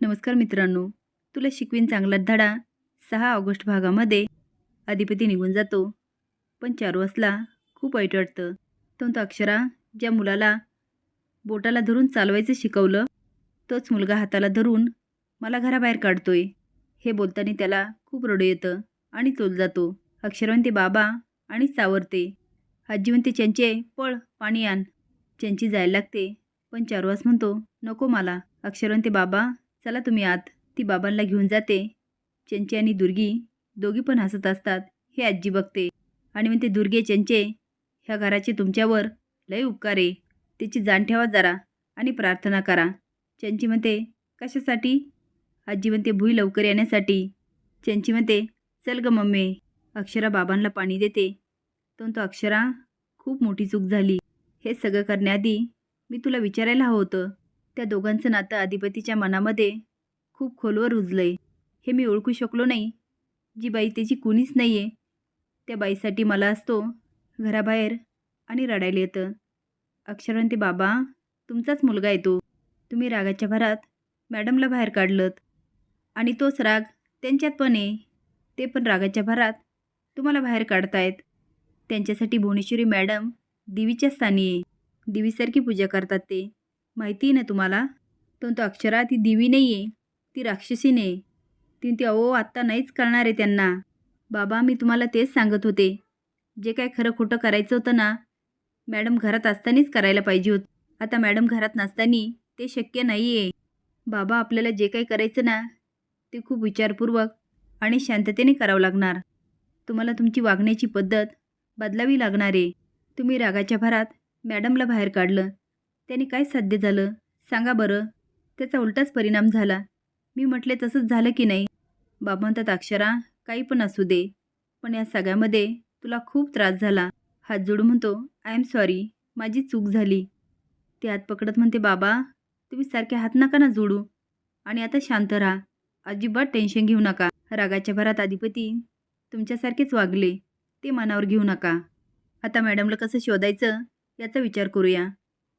नमस्कार मित्रांनो तुला शिकवीन चांगला धडा. सहा ऑगस्ट भागामध्ये अधिपती निघून जातो पण चारुवासला खूप वाईट वाटतं. तो तो अक्षरा ज्या मुलाला बोटाला धरून चालवायचं शिकवलं तोच मुलगा हाताला धरून मला घराबाहेर काढतोय. हे बोलताना त्याला खूप रडू येतं आणि तोल जातो. अक्षरवंते बाबा आणि सावरते. आजी म्हणते चंचे पळ पाणी आण. चंची जायला लागते. पण चारुवास म्हणतो नको मला. अक्षरवंते बाबा चला तुम्ही आत. ती बाबांना घेऊन जाते. चंचे आणि दुर्गी दोघी पण हसत असतात. हे आजी बघते. आणि म्हणते दुर्गे चंचे ह्या घराचे तुमच्यावर लय उपकार आहे. त्याची जाण ठेवा जरा आणि प्रार्थना करा. चंची म्हणते कशासाठी? आजी म्हणते भुई लवकर येण्यासाठी. चंची म्हणते चल ग मम्मी. अक्षरा बाबांना पाणी देते. पण तो अक्षरा खूप मोठी चूक झाली. हे सगळं करण्याआधी मी तुला विचारायला हवं होतं. त्या दोघांचं नातं अधिपतीच्या मनामध्ये खूप खोलवर रुजलंय. हे मी ओळखू शकलो नाही. जी बाई त्याची कुणीच नाही आहे त्या बाईसाठी मला असतो घराबाहेर आणि रडायला येतं. अक्षरांत ते बाबा तुमचाच मुलगा येतो तुम्ही रागाच्या भरात मॅडमला बाहेर काढलत. आणि तोच राग त्यांच्यात पण आहे. ते पण रागाच्या भरात तुम्हाला बाहेर काढतायत. त्यांच्यासाठी भुवनेश्वरी मॅडम देवीच्या स्थानी आहे. देवीसारखी पूजा करतात ते. माहिती आहे ना तुम्हाला? तो तो अक्षरा ती देवी नाही आहे ती राक्षसी आहे ती ती अहो आत्ता नाहीच करणार आहे त्यांना. बाबा मी तुम्हाला तेच सांगत होते. जे काय खरं खोटं करायचं होतं ना मॅडम घरात असतानाच करायला पाहिजे होत. आता मॅडम घरात नसताना ते शक्य नाही आहे बाबा आपल्याला जे काही करायचं ना ते खूप विचारपूर्वक आणि शांततेने करावं लागणार. तुम्हाला तुमची वागण्याची पद्धत बदलावी लागणार आहे. तुम्ही रागाच्या भरात मॅडमला बाहेर काढलं. त्याने काय साध्य झालं? सांगा बरं. त्याचा उलटाच परिणाम झाला. मी म्हटले तसंच झालं की नाही? बाबा म्हणतात अक्षरा काही पण असू दे. पण या सगळ्यामध्ये तुला खूप त्रास झाला. हात जोडून म्हणतो आय एम सॉरी माझी चूक झाली. ते हात पकडत म्हणते बाबा तुम्ही सारखे हात नका ना जोडू. आणि आता शांत राहा. अजिबात टेन्शन घेऊ नका. रागाच्या भरात अधिपती तुमच्यासारखेच वागले. ते मनावर घेऊ नका. आता मॅडमला कसं शोधायचं याचा विचार करूया.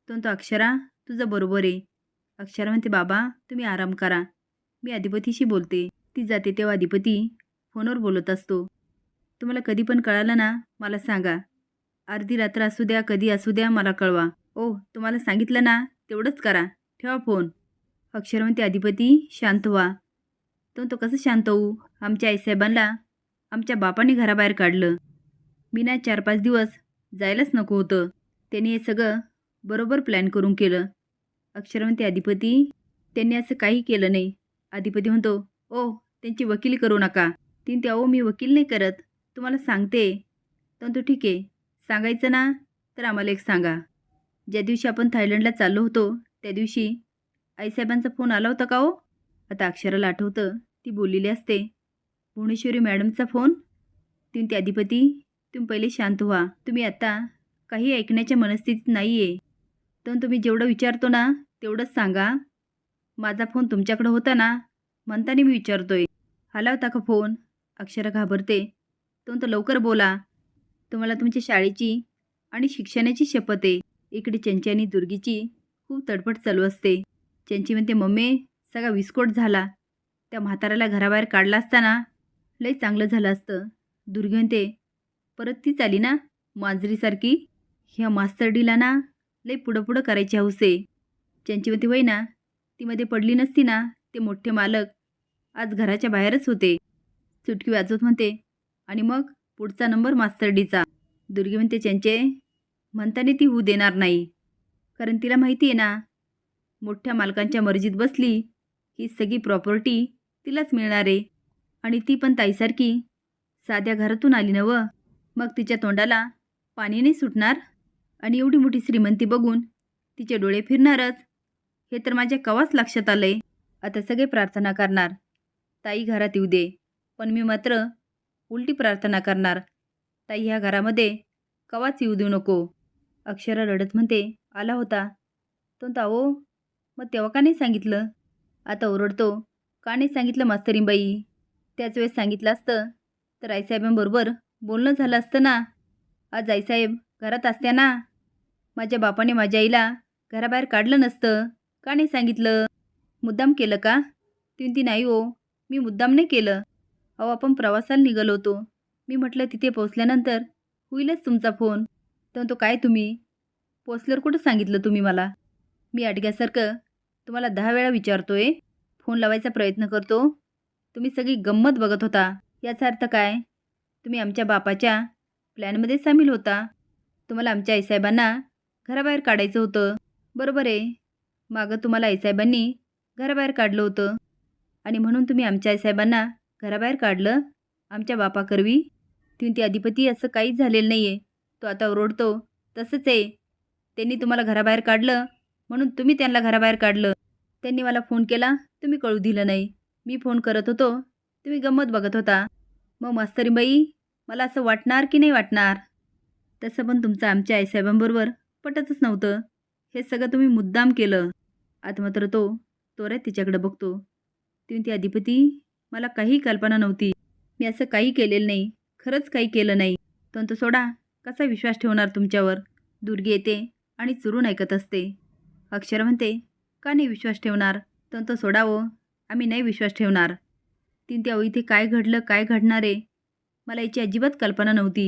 तो तो अक्षरा तुझं बरोबर आहे. अक्षरा म्हणते बाबा तुम्ही आराम करा. मी अधिपतीशी बोलते. ती जाते तेव्हा अधिपती फोनवर बोलत असतो. तुम्हाला कधी पण कळालं ना मला सांगा. अर्धी रात्र असू द्या कधी असू द्या मला कळवा. ओ तुम्हाला सांगितलं ना तेवढंच करा. ठेवा फोन. अक्षर म्हणते अधिपती शांत व्हा. तो तो कसं शांत होऊ? आमच्या आईसाहेबांना आमच्या बापाने घराबाहेर काढलं. मी ना चार पाच दिवस जायलाच नको होतं. त्यांनी हे सगळं बरोबर प्लॅन करून केलं. अक्षर म्हणते अधिपती त्यांनी असं काही केलं नाही. अधिपती म्हणतो ओ त्यांची वकिली करू नका. तीन त्या ओ मी वकील नाही करत. तुम्हाला सांगते. तर तो ठीक आहे. सांगायचं ना तर आम्हाला एक सांगा. ज्या दिवशी आपण थायलंडला चाललो होतो त्या दिवशी आईसाहेबांचा फोन आला होता का ओ? आता अक्षराला आठवतं ती बोललेली असते. भुवनेश्वरी मॅडमचा फोन? तीन ते अधिपती तुम्ही पहिले शांत व्हा. तुम्ही आता काही ऐकण्याच्या मनस्थितीत नाही आहे तर तुम्ही जेवढं विचारतो ना तेवढंच सांगा. माझा फोन तुमच्याकडं होता ना म्हणताना मी विचारतोय. आला होता का फोन? अक्षरा घाबरते. तो तर लवकर बोला. तुम्हाला तुमच्या शाळेची आणि शिक्षणाची शपथ आहे इकडे चंची आणि दुर्गीची खूप तडफड चालू असते. चंची म्हणते मम्मी सगळा विस्फोट झाला. त्या म्हाताऱ्याला घराबाहेर काढला असताना लई चांगलं झालं असतं. दुर्गी म्हणते परत तीच आली ना मांजरीसारखी? ह्या मास्तरडीला ना लई पुढं पुढं करायची हौस आहे. चंची ती वय ना ती मध्ये पडली नसती ना ते मोठे मालक. आज घराच्या बाहेरच होते. चुटकी वाजवत म्हणते आणि मग पुढचा नंबर मास्तरडीचा दुर्गी म्हणते त्यांचे म्हणताना ती होऊ देणार नाही. कारण तिला माहिती आहे ना मोठ्या मालकांच्या मर्जीत बसली ही सगळी प्रॉपर्टी तिलाच मिळणार आहे. आणि ती पण ताईसारखी साध्या घरातून आली नवं मग तिच्या तोंडाला पाणी नाही सुटणार? आणि एवढी मोठी श्रीमंती बघून तिचे डोळे फिरणारच. हे तर माझ्या कवाच लक्षात आलंय. आता सगळे प्रार्थना करणार. ताई घरात येऊ दे. पण मी मात्र उलटी प्रार्थना करणार. ताई ह्या घरामध्ये कवाच येऊ देऊ नको. अक्षरा रडत म्हणते आला होता. तो ताओ मग तेव्हा का नाही सांगितलं? आता ओरडतो का नाही सांगितलं मास्तरींबाई? त्याच वेळेस सांगितलं असतं. तर आईसाहेबांबरोबर बोलणं झालं असतं ना. आज आईसाहेब घरात असत्या ना? माझ्या बापाने माझ्या आईला घराबाहेर काढलं नसतं. का नाही सांगितलं? मुद्दाम केलं का? ती म्हणती नाही हो मी मुद्दाम नाही केलं. अहो आपण प्रवासाला निघालो होतो. मी म्हटलं तिथे पोचल्यानंतर होईलच तुमचा फोन. तर तो काय तुम्ही? पोचल्यावर कुठं सांगितलं तुम्ही मला? मी अडग्यासारखं तुम्हाला दहा वेळा विचारतोय. फोन लावायचा प्रयत्न करतो. तुम्ही सगळी गंमत बघत होता. याचा अर्थ काय? तुम्ही आमच्या बापाच्या प्लॅनमध्ये सामील होता. तुम्हाला आमच्या आईसाहेबांना घराबाहेर काढायचं होतं. बरोबर आहे. मागं तुम्हाला आईसाहेबांनी घराबाहेर काढलं होतं. आणि म्हणून तुम्ही आमच्या आईसाहेबांना घराबाहेर काढलं. आमच्या बापाकरवी. तुम्ही ती अधिपती असं काहीच झालेलं नाही आहे तो आता ओरडतो. तसंच आहे. त्यांनी तुम्हाला घराबाहेर काढलं. म्हणून तुम्ही त्यांना घराबाहेर काढलं. त्यांनी मला फोन केला. तुम्ही कळू दिलं नाही. मी फोन करत होतो. तुम्ही गंमत बघत होता. मग मास्तरीबाई मला असं वाटणार की नाही वाटणार? तसं पण तुमचं आमच्या आईसाहेबांबरोबर पटतच नव्हतं. हे सगळं तुम्ही मुद्दाम केलं. आता मात्र तो तोऱ्यात तिच्याकडे बघतो. तिने ती अधिपती मला काही कल्पना नव्हती. मी असं काही केलेलं नाही. खरंच काही केलं नाही. पण तो सोडा. कसा विश्वास ठेवणार तुमच्यावर? दुर्गी येते आणि चुरून ऐकत असते. अक्षर म्हणते का नाही विश्वास ठेवणार? तर तो सोडावं. आम्ही नाही विश्वास ठेवणार. तीन त्या इथे काय घडलं काय घडणार आहे? मला याची अजिबात कल्पना नव्हती.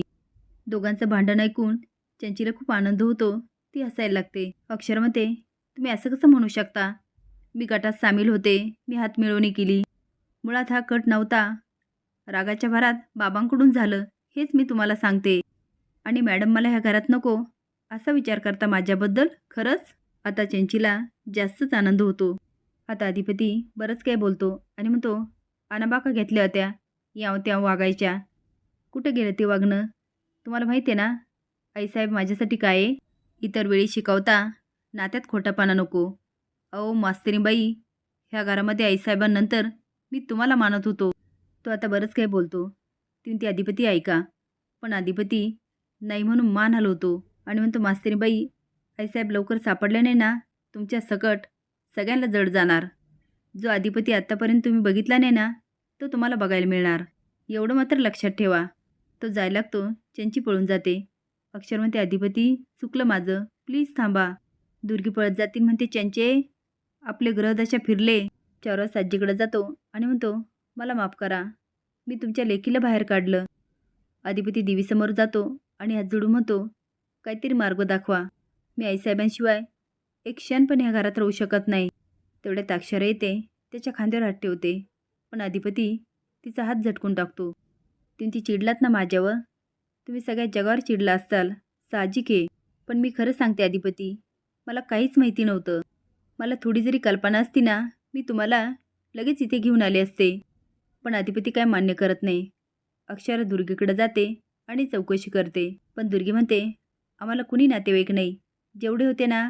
दोघांचं भांडण ऐकून चंचीला खूप आनंद होतो. ती हसायला लागते. अक्षर म्हणते तुम्ही असं कसं म्हणू शकता? मी गटात सामील होते. मी हात मिळवणी केली. मुळात हा कट नव्हता. रागाच्या भरात बाबांकडून झालं. हेच मी तुम्हाला सांगते. आणि मॅडम मला ह्या घरात नको. असा विचार करता माझ्याबद्दल? खरंच? आता चंचीला जास्तच आनंद होतो. आता अधिपती बरंच काय बोलतो आणि म्हणतो अनाबाका घेतल्या होत्या. याव त्या वागायच्या. कुठं गेलं ते वागणं? तुम्हाला माहिती आहे ना? आईसाहेब माझ्यासाठी काय आहे? इतर वेळी शिकवता नात्यात खोटापणा नको. अहो मास्तरीबाई ह्या घरामध्ये आईसाहेबांनंतर मी तुम्हाला मानत होतो. तो आता बरंच काही बोलतो. ती ती अधिपती ऐका पण अधिपती नाही म्हणून मान हलवतो आणि म्हणतो मास्तरीबाई आईसाहेब लवकर सापडले नाही ना? तुमच्या सकट सगळ्यांना जड जाणार. जो अधिपती आत्तापर्यंत तुम्ही बघितला नाही ना तो तुम्हाला बघायला मिळणार. एवढं मात्र लक्षात ठेवा. तो जायला लागतो. चंची पळून जाते. अक्षर म्हणते अधिपती चुकलं माझं. प्लीज थांबा. दुर्गी पळत जातील म्हणते चंचे आपले ग्रहदशा फिरले. चौरस आजीकडे जातो आणि म्हणतो मला माफ करा. मी तुमच्या लेकीला बाहेर काढलं. अधिपती देवीसमोर जातो आणि हात जोडून म्हणतो काहीतरी मार्ग दाखवा. मी आईसाहेबांशिवाय एक क्षण पण ह्या घरात राहू शकत नाही. तेवढ्यात अक्षर येते त्याच्या खांद्यावर हात ठेवते. पण अधिपती तिचा हात झटकून टाकतो. तुम्ही ती चिडलात ना माझ्यावर? तुम्ही सगळ्या जगावर चिडला असाल. साहजिक आहे. पण मी खरं सांगते अधिपती मला काहीच माहिती नव्हतं. मला थोडी जरी कल्पना असती ना मी तुम्हाला लगेच इथे घेऊन आले असते. पण अधिपती काय मान्य करत नाही. अक्षर दुर्गेकडे जाते आणि चौकशी करते. पण दुर्गी म्हणते आम्हाला कुणी नातेवाईक नाही. जेवढे होते ना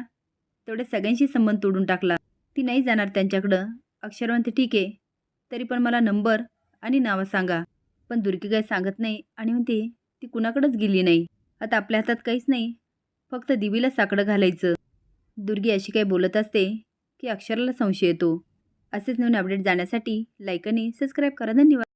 तेवढे सगळ्यांशी संबंध तोडून टाकला. ती नाही जाणार त्यांच्याकडं. अक्षर म्हणते ठीक आहे. तरी पण मला नंबर आणि नावं सांगा. पण दुर्गी काय सांगत नाही आणि म्हणते ती कुणाकडंच गेली नाही. आता आपल्या हातात काहीच नाही. फक्त दिवीला साकडं घालायचं. दुर्गी अशी काही बोलत असते की अक्षराला संशय येतो. असेच नवीन अपडेट जाण्यासाठी लाईक आणि सबस्क्राईब करा. धन्यवाद.